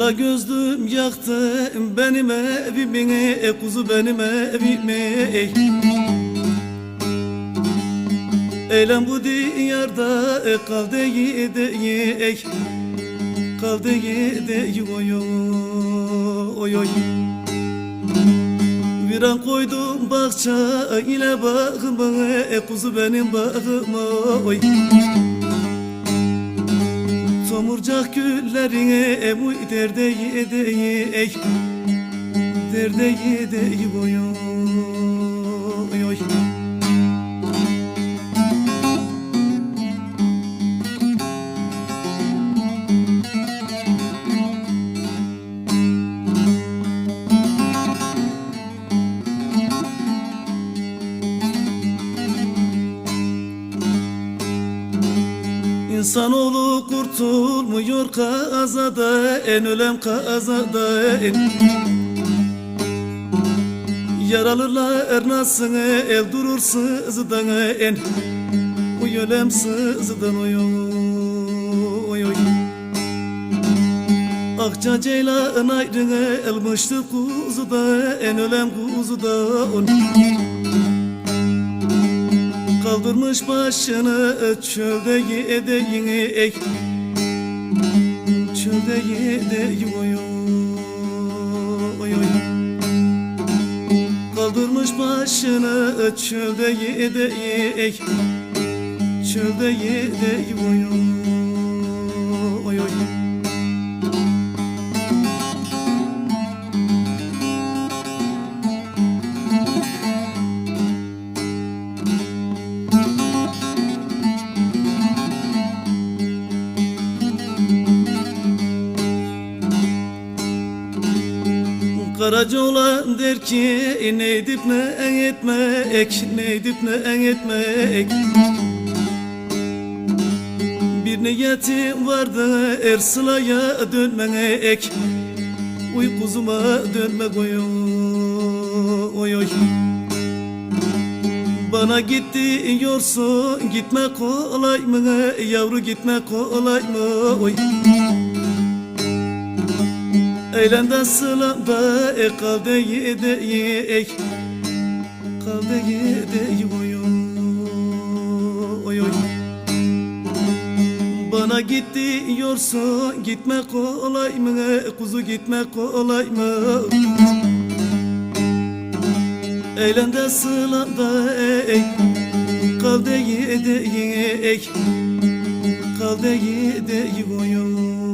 Yala gözlüm yaktı benim evimi e, Kuzu benim evimi ey. Eylem bu diyarda e, kaldı yedeyi ey. Kaldı yedeyi oy oy oy Viran koydum bahça ile bağıma e, Kuzu benim bağıma oy Tomurcak güllerine emuy derde yedeyi ey. Derde yedeyi oy oy oy İnsanoğlu kurtulmuyor kazada En ölem kazada. En Yaralılar nasıl el durur sızdan en Uy ölem sızdan oy oy oy Akça ceylan ayrı elmişti kuzuda En ölem kuzuda. on Kaldırmış başını çölde yedeyin ey. Çölde yedeyin oy oy oy. Kaldırmış başını çölde yedeyin ey. Çölde yedeyin oy oy Karaca olan der ki ne edip ne etmek Ne edip ne etmek? Bir niyetim vardı er sılaya dönmek Uy kuzuma dönmek oy oy oy. Bana gitti diyorsun gitme kolay mı? Yavru gitme kolay mı? Oy Eylende sılamda e kaldı yedeyi ey Kaldı yedeyi oy oy oy Bana gitti diyorsun gitme kolay mı? Kuzu gitme kolay mı? Eylende sılamda ey Kaldı yedeyi ey Kaldı yedeyi oy oy